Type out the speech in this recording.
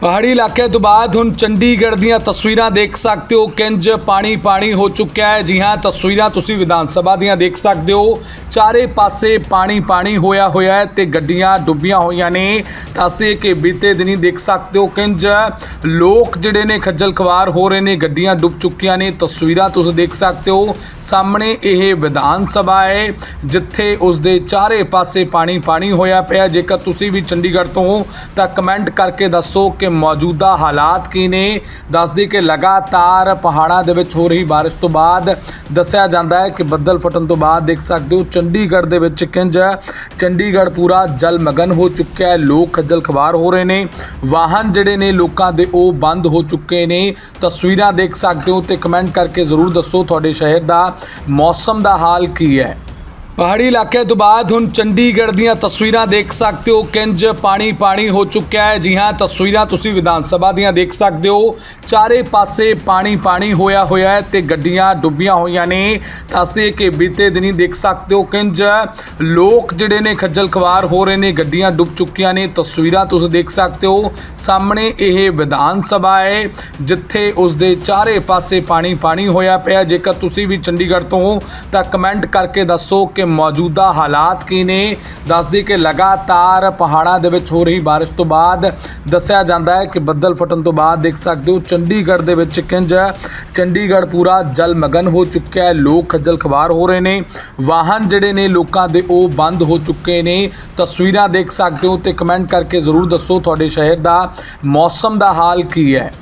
ਪਹਾੜੀ ਇਲਾਕੇ ਤੋਂ ਬਾਅਦ ਹੁਣ ਚੰਡੀਗੜ੍ਹ ਦੀਆਂ ਤਸਵੀਰਾਂ ਦੇਖ ਸਕਦੇ ਹੋ। ਕਿੰਜ ਪਾਣੀ ਪਾਣੀ ਹੋ ਚੁੱਕਿਆ ਹੈ। ਜੀ ਹਾਂ, ਤਸਵੀਰਾਂ ਤੁਸੀਂ ਵਿਧਾਨ ਸਭਾ ਦੀਆਂ ਦੇਖ ਸਕਦੇ ਹੋ। ਚਾਰੇ ਪਾਸੇ ਪਾਣੀ ਪਾਣੀ ਹੋਇਆ ਹੋਇਆ ਹੈ ਤੇ ਗੱਡੀਆਂ ਡੁੱਬੀਆਂ ਹੋਈਆਂ ਨੇ। ਦੱਸਦੇ ਕਿ ਬੀਤੇ ਦਿਨੀ ਦੇਖ ਸਕਦੇ ਹੋ ਕਿੰਜ ਲੋਕ ਜਿਹੜੇ ਨੇ ਖੱਜਲ ਖਵਾਰ ਹੋ ਰਹੇ ਨੇ, ਗੱਡੀਆਂ ਡੁੱਬ ਚੁੱਕੀਆਂ ਨੇ। ਤਸਵੀਰਾਂ ਤੁਸੀਂ ਦੇਖ ਸਕਦੇ ਹੋ। ਸਾਹਮਣੇ ਇਹ ਵਿਧਾਨ ਸਭਾ ਹੈ, ਜਿੱਥੇ ਉਸ ਦੇ ਚਾਰੇ ਪਾਸੇ ਪਾਣੀ ਪਾਣੀ ਹੋਇਆ ਪਿਆ। ਜੇਕਰ ਤੁਸੀਂ ਵੀ ਚੰਡੀਗੜ੍ਹ ਤੋਂ ਤਾਂ ਕਮੈਂਟ ਕਰਕੇ ਦੱਸੋ ਕਿ ਮੌਜੂਦਾ ਹਾਲਾਤ ਕੀ ਨੇ? ਦੱਸਦੀ ਕਿ ਲਗਾਤਾਰ ਪਹਾੜਾਂ ਦੇ ਵਿੱਚ ਹੋ ਰਹੀ ਬਾਰਿਸ਼ ਤੋਂ ਬਾਅਦ ਦੱਸਿਆ ਜਾਂਦਾ ਹੈ ਕਿ ਬੱਦਲ ਫਟਣ ਤੋਂ ਬਾਅਦ ਦੇਖ ਸਕਦੇ ਹੋ ਚੰਡੀਗੜ੍ਹ ਦੇ ਵਿੱਚ ਕਿੰਜ ਚੰਡੀਗੜ੍ਹ ਪੂਰਾ ਜਲਮਗਨ ਹੋ ਚੁੱਕਿਆ ਹੈ, ਲੋਕ ਖੱਜਲ ਖਵਾਰ ਹੋ ਰਹੇ ਨੇ। ਵਾਹਨ ਜਿਹੜੇ ਨੇ ਲੋਕਾਂ ਦੇ ਉਹ ਬੰਦ ਹੋ ਚੁੱਕੇ ਨੇ। ਤਸਵੀਰਾਂ ਦੇਖ ਸਕਦੇ ਹੋ ਤੇ ਕਮੈਂਟ ਕਰਕੇ ਜ਼ਰੂਰ ਦੱਸੋ ਤੁਹਾਡੇ ਸ਼ਹਿਰ ਦਾ ਮੌਸਮ ਦਾ ਹਾਲ ਕੀ ਹੈ। ਪਹਾੜੀ ਇਲਾਕੇ ਤੋਂ ਬਾਅਦ ਹੁਣ ਚੰਡੀਗੜ੍ਹ ਦੀਆਂ ਤਸਵੀਰਾਂ ਦੇਖ ਸਕਦੇ ਹੋ। ਕਿੰਜ ਪਾਣੀ ਪਾਣੀ ਹੋ ਚੁੱਕਿਆ ਹੈ। ਜੀ ਹਾਂ, ਤਸਵੀਰਾਂ ਤੁਸੀਂ ਵਿਧਾਨ ਸਭਾ ਦੀਆਂ ਦੇਖ ਸਕਦੇ ਹੋ। ਚਾਰੇ ਪਾਸੇ ਪਾਣੀ ਪਾਣੀ ਹੋਇਆ ਹੋਇਆ ਹੈ ਤੇ ਗੱਡੀਆਂ ਡੁੱਬੀਆਂ ਹੋਈਆਂ ਨੇ। ਦੱਸਦੇ ਕਿ ਬੀਤੇ ਦਿਨੀ ਦੇਖ ਸਕਦੇ ਹੋ ਕਿੰਜ ਲੋਕ ਜਿਹੜੇ ਨੇ ਖੱਜਲ ਖਵਾਰ ਹੋ ਰਹੇ ਨੇ, ਗੱਡੀਆਂ ਡੁੱਬ ਚੁੱਕੀਆਂ ਨੇ। ਤਸਵੀਰਾਂ ਤੁਸੀਂ ਦੇਖ ਸਕਦੇ ਹੋ। ਸਾਹਮਣੇ ਇਹ ਵਿਧਾਨ ਸਭਾ ਹੈ, ਜਿੱਥੇ ਉਸ ਦੇ ਚਾਰੇ ਪਾਸੇ ਪਾਣੀ ਪਾਣੀ ਹੋਇਆ ਪਿਆ। ਜੇਕਰ ਤੁਸੀਂ ਵੀ ਚੰਡੀਗੜ੍ਹ ਤੋਂ ਤਾਂ ਕਮੈਂਟ ਕਰਕੇ ਦੱਸੋ ਕਿ ਮੌਜੂਦਾ ਹਾਲਾਤ ਕੀ ਨੇ? ਦੱਸਦੀ ਕਿ ਲਗਾਤਾਰ ਪਹਾੜਾਂ ਦੇ ਵਿੱਚ ਹੋ ਰਹੀ ਬਾਰਿਸ਼ ਤੋਂ ਬਾਅਦ ਦੱਸਿਆ ਜਾਂਦਾ ਹੈ ਕਿ ਬੱਦਲ ਫਟਣ ਤੋਂ ਬਾਅਦ ਦੇਖ ਸਕਦੇ ਹੋ, ਚੰਡੀਗੜ੍ਹ ਦੇ ਵਿੱਚ ਕਿੰਜ ਚੰਡੀਗੜ੍ਹ ਪੂਰਾ ਜਲਮਗਨ ਹੋ ਚੁੱਕਿਆ ਹੈ, ਲੋਕ ਖੱਜਲ ਖਵਾਰ ਹੋ ਰਹੇ ਨੇ। ਵਾਹਨ ਜਿਹੜੇ ਨੇ ਲੋਕਾਂ ਦੇ ਉਹ ਬੰਦ ਹੋ ਚੁੱਕੇ ਨੇ। ਤਸਵੀਰਾਂ ਦੇਖ ਸਕਦੇ ਹੋ ਤੇ ਕਮੈਂਟ ਕਰਕੇ ਜ਼ਰੂਰ ਦੱਸੋ ਤੁਹਾਡੇ ਸ਼ਹਿਰ ਦਾ ਮੌਸਮ ਦਾ ਹਾਲ ਕੀ ਹੈ।